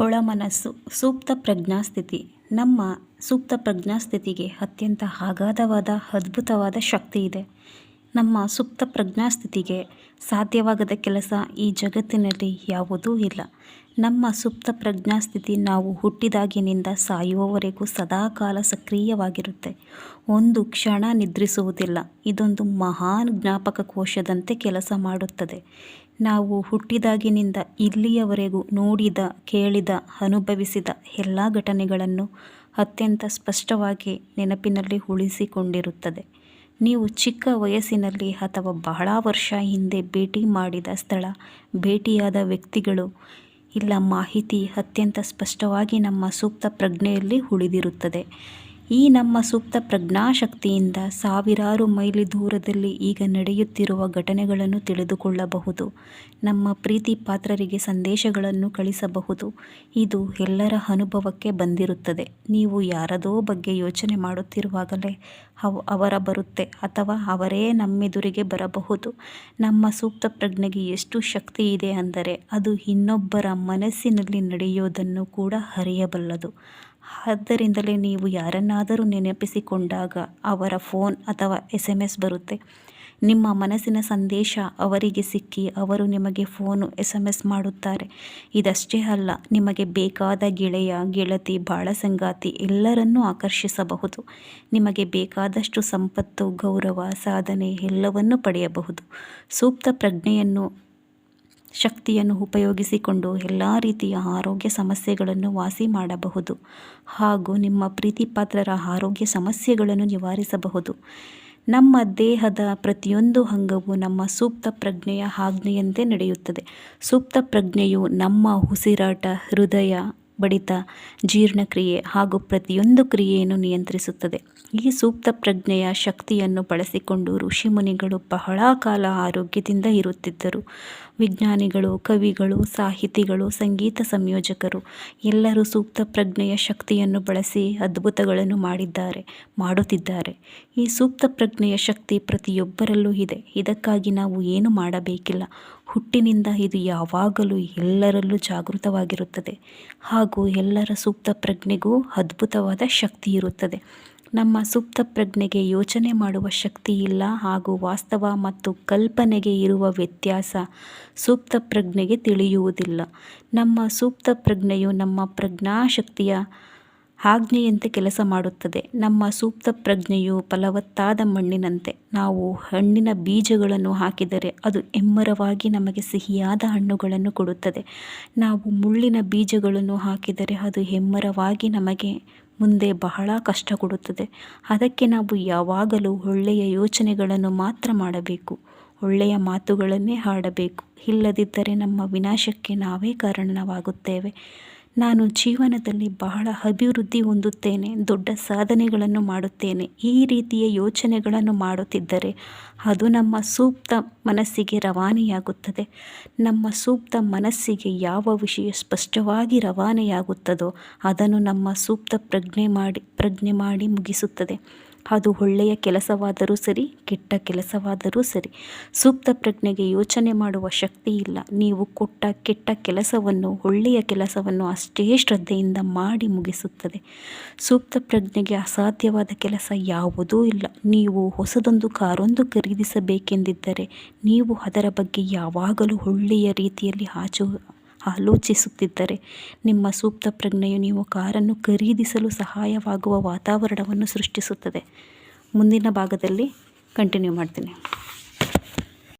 ಒಳಮನಸ್ಸು ಸೂಕ್ತ ಪ್ರಜ್ಞಾಸ್ಥಿತಿ. ನಮ್ಮ ಸೂಕ್ತ ಪ್ರಜ್ಞಾಸ್ಥಿತಿಗೆ ಅತ್ಯಂತ ಅಗಾಧವಾದ, ಅದ್ಭುತವಾದ ಶಕ್ತಿ ಇದೆ. ನಮ್ಮ ಸುಪ್ತ ಪ್ರಜ್ಞಾಸ್ಥಿತಿಗೆ ಸಾಧ್ಯವಾಗದ ಕೆಲಸ ಈ ಜಗತ್ತಿನಲ್ಲಿ ಯಾವುದೂ ಇಲ್ಲ. ನಮ್ಮ ಸುಪ್ತ ಪ್ರಜ್ಞಾಸ್ಥಿತಿ ನಾವು ಹುಟ್ಟಿದಾಗಿನಿಂದ ಸಾಯುವವರೆಗೂ ಸದಾಕಾಲ ಸಕ್ರಿಯವಾಗಿರುತ್ತೆ. ಒಂದು ಕ್ಷಣ ನಿದ್ರಿಸುವುದಿಲ್ಲ. ಇದೊಂದು ಮಹಾನ್ ಜ್ಞಾಪಕ ಕೋಶದಂತೆ ಕೆಲಸ ಮಾಡುತ್ತದೆ. ನಾವು ಹುಟ್ಟಿದಾಗಿನಿಂದ ಇಲ್ಲಿಯವರೆಗೂ ನೋಡಿದ, ಕೇಳಿದ, ಅನುಭವಿಸಿದ ಎಲ್ಲ ಘಟನೆಗಳನ್ನು ಅತ್ಯಂತ ಸ್ಪಷ್ಟವಾಗಿ ನೆನಪಿನಲ್ಲಿ ಉಳಿಸಿಕೊಂಡಿರುತ್ತದೆ. ನೀವು ಚಿಕ್ಕ ವಯಸ್ಸಿನಲ್ಲಿ ಅಥವಾ ಬಹಳ ವರ್ಷ ಹಿಂದೆ ಭೇಟಿ ಮಾಡಿದ ಸ್ಥಳ, ಭೇಟಿಯಾದ ವ್ಯಕ್ತಿಗಳು, ಇಲ್ಲ ಮಾಹಿತಿ ಅತ್ಯಂತ ಸ್ಪಷ್ಟವಾಗಿ ನಮ್ಮ ಸೂಕ್ತ ಪ್ರಜ್ಞೆಯಲ್ಲಿ ಉಳಿದಿರುತ್ತದೆ. ಈ ನಮ್ಮ ಸುಪ್ತ ಪ್ರಜ್ಞಾಶಕ್ತಿಯಿಂದ ಸಾವಿರಾರು ಮೈಲಿ ದೂರದಲ್ಲಿ ಈಗ ನಡೆಯುತ್ತಿರುವ ಘಟನೆಗಳನ್ನು ತಿಳಿದುಕೊಳ್ಳಬಹುದು. ನಮ್ಮ ಪ್ರೀತಿ ಪಾತ್ರರಿಗೆ ಸಂದೇಶಗಳನ್ನು ಕಳಿಸಬಹುದು. ಇದು ಎಲ್ಲರ ಅನುಭವಕ್ಕೆ ಬಂದಿರುತ್ತದೆ. ನೀವು ಯಾರದೋ ಬಗ್ಗೆ ಯೋಚನೆ ಮಾಡುತ್ತಿರುವಾಗಲೇ ಅವ್ ಅವರ ಬರುತ್ತೆ ಅಥವಾ ಅವರೇ ನಮ್ಮೆದುರಿಗೆ ಬರಬಹುದು. ನಮ್ಮ ಸೂಕ್ತ ಪ್ರಜ್ಞೆಗೆ ಎಷ್ಟು ಶಕ್ತಿ ಇದೆ ಅಂದರೆ ಅದು ಇನ್ನೊಬ್ಬರ ಮನಸ್ಸಿನಲ್ಲಿ ನಡೆಯೋದನ್ನು ಕೂಡ ಅರಿಯಬಲ್ಲದು. ಆದ್ದರಿಂದಲೇ ನೀವು ಯಾರನ್ನಾದರೂ ನೆನಪಿಸಿಕೊಂಡಾಗ ಅವರ ಫೋನ್ ಅಥವಾ ಎಸ್ ಎಂ ಎಸ್ ಬರುತ್ತೆ. ನಿಮ್ಮ ಮನಸ್ಸಿನ ಸಂದೇಶ ಅವರಿಗೆ ಸಿಕ್ಕಿ ಅವರು ನಿಮಗೆ ಫೋನು ಎಸ್ ಎಂ ಎಸ್ ಮಾಡುತ್ತಾರೆ. ಇದಷ್ಟೇ ಅಲ್ಲ, ನಿಮಗೆ ಬೇಕಾದ ಗೆಳೆಯ, ಗೆಳತಿ, ಬಾಳ ಸಂಗಾತಿ ಎಲ್ಲರನ್ನೂ ಆಕರ್ಷಿಸಬಹುದು. ನಿಮಗೆ ಬೇಕಾದಷ್ಟು ಸಂಪತ್ತು, ಗೌರವ, ಸಾಧನೆ ಎಲ್ಲವನ್ನೂ ಪಡೆಯಬಹುದು. ಸೂಕ್ತ ಪ್ರಜ್ಞೆಯನ್ನು ಶಕ್ತಿಯನ್ನು ಉಪಯೋಗಿಸಿಕೊಂಡು ಎಲ್ಲ ರೀತಿಯ ಆರೋಗ್ಯ ಸಮಸ್ಯೆಗಳನ್ನು ವಾಸಿ ಮಾಡಬಹುದು ಹಾಗೂ ನಿಮ್ಮ ಪ್ರೀತಿಪಾತ್ರರ ಆರೋಗ್ಯ ಸಮಸ್ಯೆಗಳನ್ನು ನಿವಾರಿಸಬಹುದು. ನಮ್ಮ ದೇಹದ ಪ್ರತಿಯೊಂದು ಅಂಗವು ನಮ್ಮ ಸೂಕ್ತ ಪ್ರಜ್ಞೆಯ ಆಜ್ಞೆಯಂತೆ ನಡೆಯುತ್ತದೆ. ಸೂಕ್ತ ಪ್ರಜ್ಞೆಯು ನಮ್ಮ ಉಸಿರಾಟ, ಹೃದಯ ಬಡಿತ ಜೀರ್ಣಕ್ರಿಯೆ ಹಾಗೂ ಪ್ರತಿಯೊಂದು ಕ್ರಿಯೆಯನ್ನು ನಿಯಂತ್ರಿಸುತ್ತದೆ. ಈ ಸೂಕ್ತ ಪ್ರಜ್ಞೆಯ ಶಕ್ತಿಯನ್ನು ಬಳಸಿಕೊಂಡು ಋಷಿಮುನಿಗಳು ಬಹಳ ಕಾಲ ಆರೋಗ್ಯದಿಂದ ಇರುತ್ತಿದ್ದರು. ವಿಜ್ಞಾನಿಗಳು, ಕವಿಗಳು, ಸಾಹಿತಿಗಳು, ಸಂಗೀತ ಸಂಯೋಜಕರು ಎಲ್ಲರೂ ಸೂಕ್ತ ಪ್ರಜ್ಞೆಯ ಶಕ್ತಿಯನ್ನು ಬಳಸಿ ಅದ್ಭುತಗಳನ್ನು ಮಾಡಿದ್ದಾರೆ, ಮಾಡುತ್ತಿದ್ದಾರೆ. ಈ ಸೂಕ್ತ ಪ್ರಜ್ಞೆಯ ಶಕ್ತಿ ಪ್ರತಿಯೊಬ್ಬರಲ್ಲೂ ಇದೆ. ಇದಕ್ಕಾಗಿ ನಾವು ಏನು ಮಾಡಬೇಕಿಲ್ಲ? ಹುಟ್ಟಿನಿಂದ ಇದು ಯಾವಾಗಲೂ ಎಲ್ಲರಲ್ಲೂ ಜಾಗೃತವಾಗಿರುತ್ತದೆ. ಹಾಗೂ ಎಲ್ಲರ ಸೂಕ್ತ ಪ್ರಜ್ಞೆಗೂ ಅದ್ಭುತವಾದ ಶಕ್ತಿ ಇರುತ್ತದೆ. ನಮ್ಮ ಸುಪ್ತ ಪ್ರಜ್ಞೆಗೆ ಯೋಚನೆ ಮಾಡುವ ಶಕ್ತಿ ಇಲ್ಲ ಹಾಗೂ ವಾಸ್ತವ ಮತ್ತು ಕಲ್ಪನೆಗೆ ಇರುವ ವ್ಯತ್ಯಾಸ ಸೂಕ್ತ ಪ್ರಜ್ಞೆಗೆ ತಿಳಿಯುವುದಿಲ್ಲ. ನಮ್ಮ ಸೂಕ್ತ ಪ್ರಜ್ಞೆಯು ನಮ್ಮ ಪ್ರಜ್ಞಾಶಕ್ತಿಯ ಆಜ್ಞೆಯಂತೆ ಕೆಲಸ ಮಾಡುತ್ತದೆ. ನಮ್ಮ ಸೂಕ್ತ ಪ್ರಜ್ಞೆಯು ಫಲವತ್ತಾದ ಮಣ್ಣಿನಂತೆ. ನಾವು ಹಣ್ಣಿನ ಬೀಜಗಳನ್ನು ಹಾಕಿದರೆ ಅದು ಎಮ್ಮರವಾಗಿ ನಮಗೆ ಸಿಹಿಯಾದ ಹಣ್ಣುಗಳನ್ನು ಕೊಡುತ್ತದೆ. ನಾವು ಮುಳ್ಳಿನ ಬೀಜಗಳನ್ನು ಹಾಕಿದರೆ ಅದು ಹೆಮ್ಮರವಾಗಿ ನಮಗೆ ಮುಂದೆ ಬಹಳ ಕಷ್ಟ ಕೊಡುತ್ತದೆ. ಅದಕ್ಕೆ ನಾವು ಯಾವಾಗಲೂ ಒಳ್ಳೆಯ ಯೋಚನೆಗಳನ್ನು ಮಾತ್ರ ಮಾಡಬೇಕು. ಒಳ್ಳೆಯ ಮಾತುಗಳನ್ನೇ ಹಾಡಬೇಕು. ಇಲ್ಲದಿದ್ದರೆ ನಮ್ಮ ವಿನಾಶಕ್ಕೆ ನಾವೇ ಕಾರಣವಾಗುತ್ತೇವೆ. ನಾನು ಜೀವನದಲ್ಲಿ ಬಹಳ ಅಭಿವೃದ್ಧಿ ಹೊಂದುತ್ತೇನೆ, ದೊಡ್ಡ ಸಾಧನೆಗಳನ್ನು ಮಾಡುತ್ತೇನೆ, ಈ ರೀತಿಯ ಯೋಚನೆಗಳನ್ನು ಮಾಡುತ್ತಿದ್ದರೆ ಅದು ನಮ್ಮ ಸೂಕ್ತ ಮನಸ್ಸಿಗೆ ರವಾನೆಯಾಗುತ್ತದೆ. ನಮ್ಮ ಸೂಕ್ತ ಮನಸ್ಸಿಗೆ ಯಾವ ವಿಷಯ ಸ್ಪಷ್ಟವಾಗಿ ರವಾನೆಯಾಗುತ್ತದೋ ಅದನ್ನು ನಮ್ಮ ಸೂಕ್ತ ಪ್ರಜ್ಞೆ ಮಾಡಿ ಪ್ರಜ್ಞೆ ಮಾಡಿ ಮುಗಿಸುತ್ತದೆ. ಅದು ಒಳ್ಳೆಯ ಕೆಲಸವಾದರೂ ಸರಿ, ಕೆಟ್ಟ ಕೆಲಸವಾದರೂ ಸರಿ. ಸೂಕ್ತ ಪ್ರಜ್ಞೆಗೆ ಯೋಚನೆ ಮಾಡುವ ಶಕ್ತಿ ಇಲ್ಲ. ನೀವು ಕೊಟ್ಟ ಕೆಟ್ಟ ಕೆಲಸವನ್ನು ಒಳ್ಳೆಯ ಕೆಲಸವನ್ನು ಅಷ್ಟೇ ಶ್ರದ್ಧೆಯಿಂದ ಮಾಡಿ ಮುಗಿಸುತ್ತದೆ. ಸೂಕ್ತ ಪ್ರಜ್ಞೆಗೆ ಅಸಾಧ್ಯವಾದ ಕೆಲಸ ಯಾವುದೂ ಇಲ್ಲ. ನೀವು ಹೊಸದೊಂದು ಕಾರೊಂದು ಖರೀದಿಸಬೇಕೆಂದಿದ್ದರೆ, ನೀವು ಅದರ ಬಗ್ಗೆ ಯಾವಾಗಲೂ ಒಳ್ಳೆಯ ರೀತಿಯಲ್ಲಿ ಆಚು ಆಲೋಚಿಸುತ್ತಿದ್ದರೆ ನಿಮ್ಮ ಸೂಕ್ತ ಪ್ರಜ್ಞೆಯು ನೀವು ಕಾರನ್ನು ಖರೀದಿಸಲು ಸಹಾಯವಾಗುವ ವಾತಾವರಣವನ್ನು ಸೃಷ್ಟಿಸುತ್ತದೆ. ಮುಂದಿನ ಭಾಗದಲ್ಲಿ ಕಂಟಿನ್ಯೂ ಮಾಡ್ತೀನಿ.